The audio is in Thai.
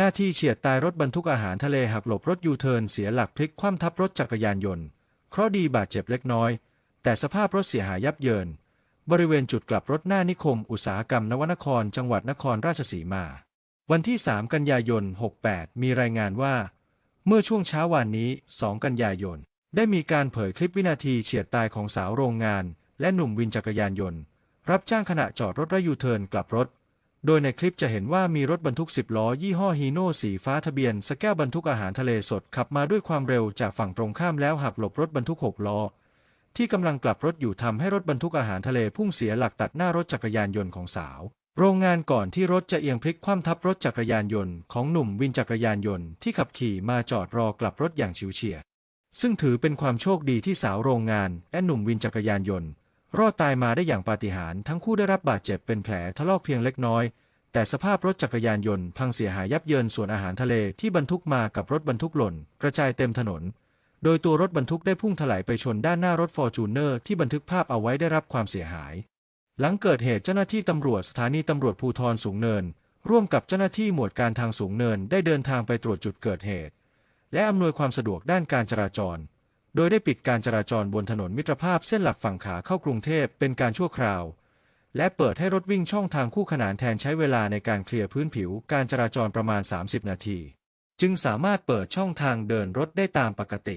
หน้าที่เฉียดตายรถบรรทุกอาหารทะเลหักหลบรถยูเทิร์นเสียหลักพลิกคว่ำทับรถจักรยานยนต์ เคราะดีบาดเจ็บเล็กน้อย แต่สภาพรถเสียหายยับเยิน บริเวณจุดกลับรถหน้านิคมอุตสาหกรรมนวนครจังหวัดนครราชสีมา วันที่ 3 กันยายน 68 มีรายงานว่า เมื่อช่วงเช้าวานนี้ 2 กันยายน ได้มีการเผยคลิปวินาทีเฉียดตายของสาวโรงงาน และหนุ่มวินจักรยานยนต์ รับจ้างขณะจอดรถและยูเทิร์นกลับรถ โดยในคลิปจะเห็นว่ามีรถบรรทุก 10 ล้อ ยี่ห้อฮีโน่สีฟ้าทะเบียนสแก้วบรรทุกอาหารทะเลสดขับมาด้วยความเร็วจากฝั่งตรงข้ามแล้วหักหลบรถบรรทุก 6 ล้อ ที่กำลังกลับรถอยู่ทำให้รถบรรทุกอาหารทะเลพุ่งเสียหลักตัดหน้ารถจักรยานยนต์ของสาว โรงงานก่อนที่รถจะเอียงพลิกคว่ำทับรถจักรยานยนต์ของหนุ่มวินจักรยานยนต์ที่ขับขี่มาจอดรอกลับรถอย่างฉิวเฉียดซึ่งถือเป็นความโชคดีที่สาวโรงงานและหนุ่มวินจักรยานยนต์ รอดตายมาได้อย่างปาฏิหาริย์ทั้งคู่ได้รับบาดเจ็บเป็นแผลทะลอกเพียงเล็กน้อย แต่สภาพรถจักรยานยนต์พังเสียหายยับเยินส่วนอาหารทะเลที่บรรทุกมากับรถบรรทุกหล่น กระจายเต็มถนน โดยตัวรถบรรทุกได้พุ่งถลายไปชนด้านหน้ารถฟอร์จูเนอร์ที่บันทึกภาพเอาไว้ได้รับความเสียหาย หลังเกิดเหตุเจ้าหน้าที่ตำรวจสถานีตำรวจภูธรสูงเนิน ร่วมกับเจ้าหน้าที่หมวดการทางสูงเนินได้เดินทางไปตรวจจุดเกิดเหตุ และอำนวยความสะดวกด้านการจราจร โดยได้ปิดการจราจรบนถนนมิตรภาพเส้นหลักฝั่งขาเข้ากรุงเทพเป็นการชั่วคราว และเปิดให้รถวิ่งช่องทางคู่ขนานแทนใช้เวลาในการเคลียร์พื้นผิวการจราจรประมาณ 30 นาที จึงสามารถเปิดช่องทางเดินรถได้ตามปกติ